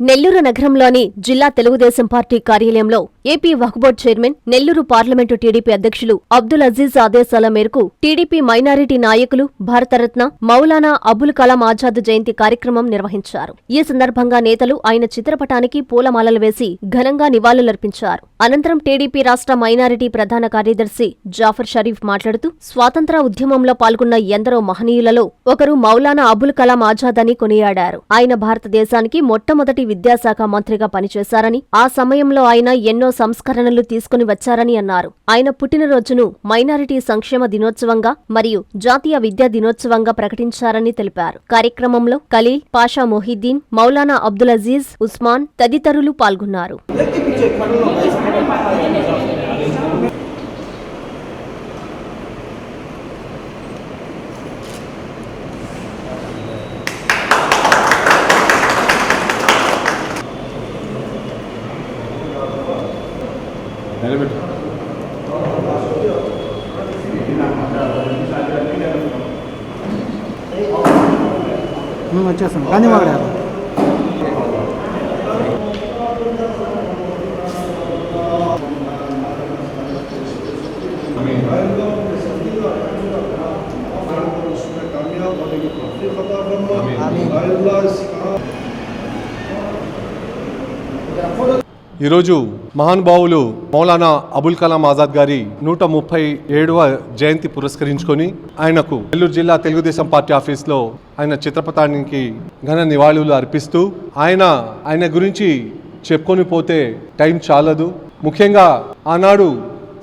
నెల్లూరు నగరంలోని జిల్లా తెలుగుదేశం పార్టీ కార్యాలయంలో AP Waqf board chairman Nellore parliament TDP అధ్యక్షులు అబ్దుల్ అజీజ్ ఆదేశాల మేరకు టీడీపీ మైనారిటీ నాయకులు భారతరత్న మౌలానా అబుల్ కలాం ఆజాద్ జయంతి కార్యక్రమం నిర్వహించారు. ఈ సందర్భంగా నేతలు ఆయన చిత్రపటానికి పూలమాలలు వేసి ఘనంగా నివాళులర్పించారు. అనంతరం టీడీపీ రాష్ట్ర మైనారిటీ ప్రధాన కార్యదర్శి జాఫర్ షరీఫ్ మాట్లాడుతూ స్వాతంత్ర ఉద్యమంలో పాల్గొన్న ఎందరో మహనీయులలో ఒకరు మౌలానా అబుల్ కలాం ఆజాద్ అని కొనియాడారు. ఆయన భారతదేశానికి మొట్టమొదటి విద్యాశాఖ మంత్రిగా పనిచేశారని ఆ సమయంలో ఆయన ఎన్నో సంస్కరణలు తీసుకుని వచ్చారని అన్నారు. ఆయన పుట్టినరోజును మైనారిటీ సంక్షేమ దినోత్సవంగా మరియు జాతీయ విద్యా దినోత్సవంగా ప్రకటించారని తెలిపారు. కార్యక్రమంలో ఖలీల్ పాషా మొహిద్దీన్ మౌలానా అబ్దుల్ అజీజ్ ఉస్మాన్ తదితరులు పాల్గొన్నారు. నిలబెట్టు మేము వచ్చేస్తాం గాంధీ మాట్లాడారు ఈరోజు మహానుభావులు మౌలానా అబుల్ కలాం ఆజాద్ గారి నూట ముప్పై ఏడవ జయంతి పురస్కరించుకొని ఆయనకు నెల్లూరు జిల్లా తెలుగుదేశం పార్టీ ఆఫీస్లో ఆయన చిత్రపటానికి ఘన నివాళులు అర్పిస్తూ ఆయన ఆయన గురించి చెప్పుకొని పోతే టైం చాలదు. ముఖ్యంగా ఆనాడు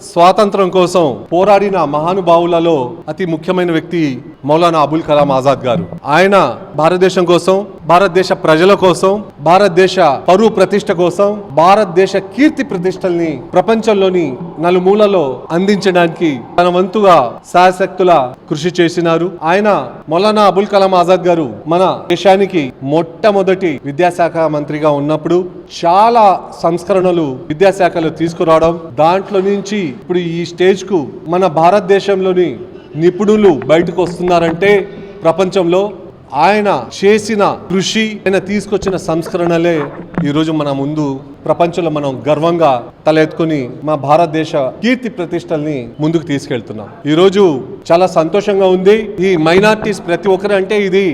స్వాతంత్రం కోసం పోరాడిన మహానుభావులలో అతి ముఖ్యమైన వ్యక్తి మౌలానా అబుల్ కలాం ఆజాద్ గారు. ఆయన భారతదేశం కోసం భారతదేశ ప్రజల కోసం భారతదేశ పరువు ప్రతిష్ట కోసం భారతదేశ కీర్తి ప్రతిష్టల్ని ప్రపంచంలోని నలుమూలలో అందించడానికి తన వంతుగా శాయశక్తుల కృషి చేసినారు. ఆయన మౌలానా అబుల్ కలాం ఆజాద్ గారు మన దేశానికి మొట్టమొదటి విద్యాశాఖ మంత్రిగా ఉన్నప్పుడు చాలా సంస్కరణలు విద్యాశాఖలో తీసుకురావడం దాంట్లో నుంచి ఇప్పుడు ఈ స్టేజ్కు మన భారతదేశంలోని నిపుణులు బయటకు వస్తున్నారంటే ప్రపంచంలో ఆయన చేసిన కృషి ఆయన తీసుకొచ్చిన సంస్కరణలే ఈరోజు మన ముందు ప్రపంచంలో మనం గర్వంగా తలెత్తుకుని మా భారతదేశ కీర్తి ప్రతిష్టల్ని ముందుకు తీసుకెళ్తున్నాం. ఈరోజు చాలా సంతోషంగా ఉంది. ఈ మైనార్టీస్ ప్రతి ఒక్కరు అంటే ఇది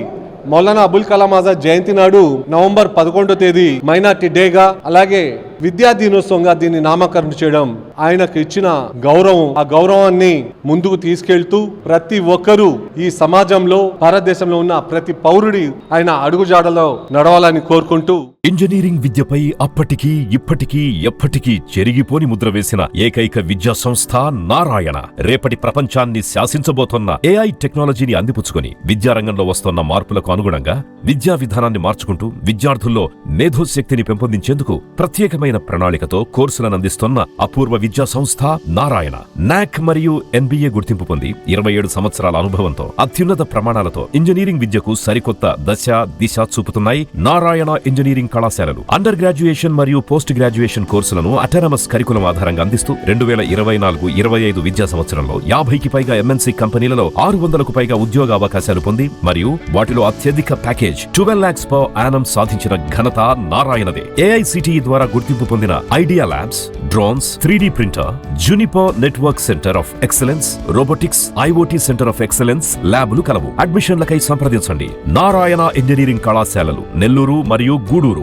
మౌలానా అబుల్ కలాం ఆజాద్ జయంతి నాడు నవంబర్ పదకొండో తేదీ మైనార్టీ డేగా. అలాగే విద్యా దినోత్సవంగా దీన్ని నామకరణం చేయడం ఆయనకు ఇచ్చిన గౌరవం. ఆ గౌరవాన్ని ముందుకు తీసుకెళ్తూ ప్రతి ఒక్కరూ ఈ సమాజంలో భారతదేశంలో ఉన్న ప్రతి పౌరుడి ఆయన అడుగుజాడలో నడవాలని కోరుకుంటూ ఇంజనీరింగ్ విద్యపై అప్పటికీ ఇప్పటికీ ఎప్పటికీ చెరిగిపోని ముద్ర వేసిన ఏకైక విద్యా సంస్థ నారాయణ. రేపటి ప్రపంచాన్ని శాసించబోతున్న ఏఐ టెక్నాలజీని అందిపుచ్చుకొని విద్యారంగంలో వస్తున్న మార్పులకు అనుగుణంగా విద్యా విధానాన్ని మార్చుకుంటూ విద్యార్థుల్లో మేధోశక్తిని పెంపొందించేందుకు ప్రత్యేకమైన ప్రణాళికతో కోర్సులను అందిస్తున్న అపూర్వ విద్యా సంస్థ నారాయణ. నాక్ మరియు ఎన్బిఏ గుర్తింపు పొంది ఇరవై ఏడు సంవత్సరాల అనుభవంతో అత్యున్నత ప్రమాణాలతో ఇంజనీరింగ్ విద్యకు సరికొత్త దశ దిశ చూపుతున్నాయి నారాయణ ఇంజనీరింగ్ కళాశాలలు. అండర్ గ్రాడ్యుయేషన్ మరియు పోస్ట్ గ్రాడ్యుయేషన్ కోర్సులను అటానమస్ కరికులం ఆధారంగా అందిస్తూ రెండు వేల ఇరవై నాలుగు ఇరవై ఐదు విద్యా సంవత్సరంలో యాభైకి పైగా ఎంఎన్సీ కంపెనీలలో ఆరు వందలకు పైగా ఉద్యోగ అవకాశాలు పొంది మరియు వాటిలో అత్యధిక package twelve lakhs per annum సాధించిన ఘనత నారాయణదే. ఏఐసిటిఈ ద్వారా గుర్తింపు పొందిన idea labs drones three printer Juniper network centre of excellence robotics IoT centre of excellence ల్యాబ్లు కలవు. అడ్మిషన్లకై సంప్రదించండి. నారాయణ ఇంజనీరింగ్ కళాశాలలు నెల్లూరు మరియు గూడూరు.